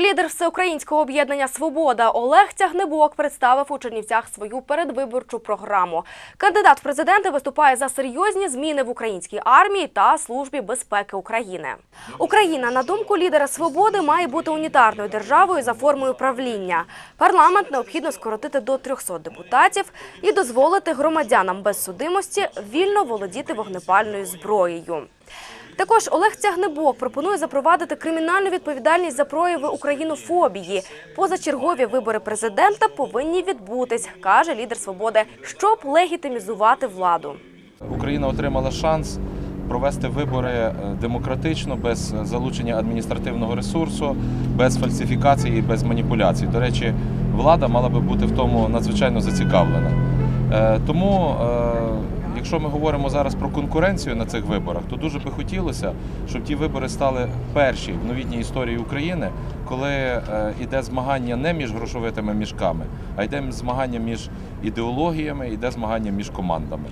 Лідер всеукраїнського об'єднання Свобода Олег Тягнебок представив у Чернівцях свою передвиборчу програму. Кандидат в президенти виступає за серйозні зміни в українській армії та службі безпеки України. Україна, на думку лідера Свободи, має бути унітарною державою за формою правління. Парламент необхідно скоротити до 300 депутатів і дозволити громадянам без судимості вільно володіти вогнепальною зброєю. Також Олег Тягнебок пропонує запровадити кримінальну відповідальність за прояви українофобії. Позачергові вибори президента повинні відбутись, каже лідер свободи, щоб легітимізувати владу. Україна отримала шанс провести вибори е, демократично, без залучення адміністративного ресурсу, без фальсифікацій і без маніпуляцій. До речі, влада мала би бути в тому надзвичайно зацікавлена. Е, Тому, е, якщо ми говоримо зараз про конкуренцію на цих виборах, то дуже би хотілося, щоб ті вибори стали перші в новітній історії України, коли е, йде змагання не між грошовитими мішками, а йде змагання між ідеологіями, йде змагання між командами.